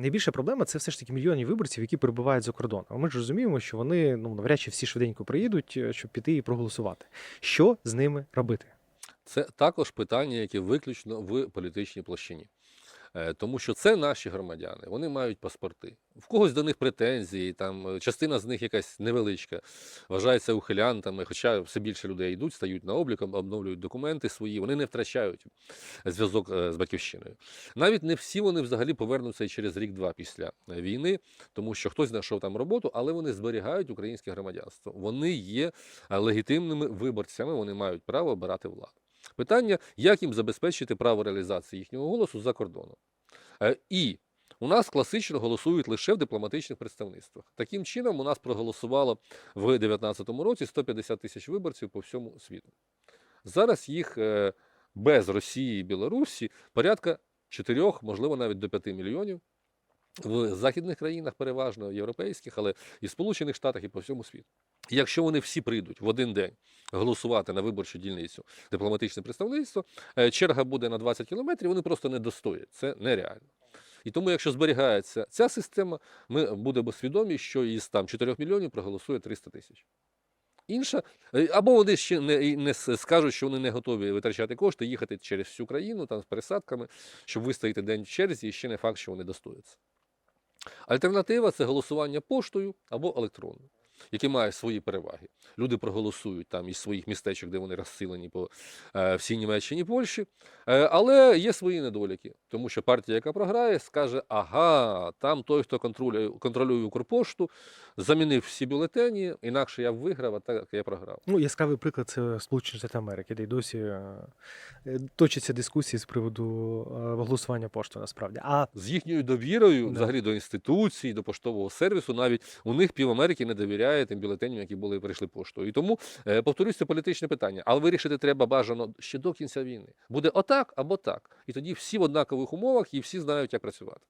Найбільша проблема це все ж таки мільйони виборців, які перебувають за кордоном. Ми ж розуміємо, що вони ну навряд чи всі швиденько приїдуть, е, щоб піти і проголосувати. Що з ними робити? Це також питання, яке виключно в політичній площині. Е, Тому що це наші громадяни, вони мають паспорти. В когось до них претензії, там е, частина з них якась невеличка, вважається ухилянтами, хоча все більше людей йдуть, стають на облік, обновлюють документи свої, вони не втрачають зв'язок е, з батьківщиною. Навіть не всі вони взагалі повернуться через рік-два після е, війни, тому що хтось знайшов там роботу, але вони зберігають українське громадянство. Вони є е, легітимними виборцями, вони мають право обирати владу. Питання, як їм забезпечити право реалізації їхнього голосу за кордоном. Е, І у нас класично голосують лише в дипломатичних представництвах. Таким чином, у нас проголосувало в 2019 році 150 тисяч виборців по всьому світу. Зараз їх е, без Росії і Білорусі порядка 4, можливо, навіть до 5 мільйонів. В західних країнах, переважно європейських, але і в Сполучених Штатах, і по всьому світу. Якщо вони всі прийдуть в один день голосувати на виборчу дільницю дипломатичне представництво, е, черга буде на 20 кілометрів, вони просто не достоять. Це нереально. І тому, якщо зберігається ця система, ми будемо свідомі, що із там 4 мільйонів проголосує 300 тисяч. Інша, е, або вони ще не, не скажуть, що вони не готові витрачати кошти, їхати через всю країну там з пересадками, щоб вистояти день в черзі, і ще не факт, що вони достояться. Альтернатива це голосування поштою або електронною, які мають свої переваги. Люди проголосують там із своїх містечок, де вони розсилені по е, всій Німеччині, Польщі. Е, але є свої недоліки, тому що партія, яка програє, скаже: ага, там той, хто контролює, контролює Укрпошту, замінив всі бюлетені, інакше я виграв, а так я програв. Ну, яскравий приклад це Сполучені Штати Америки, де й досі е, точаться дискусії з приводу голосування поштою насправді. А З їхньою довірою, Да. взагалі до інституцій, до поштового сервісу, навіть у них пів Америки не довіряє тим бюлетеням, які були прийшли поштою. І тому е, повторюсь, політичне питання. Але вирішити треба бажано ще до кінця війни. Буде отак або так. І тоді всі в однакових умовах і всі знають, як працювати.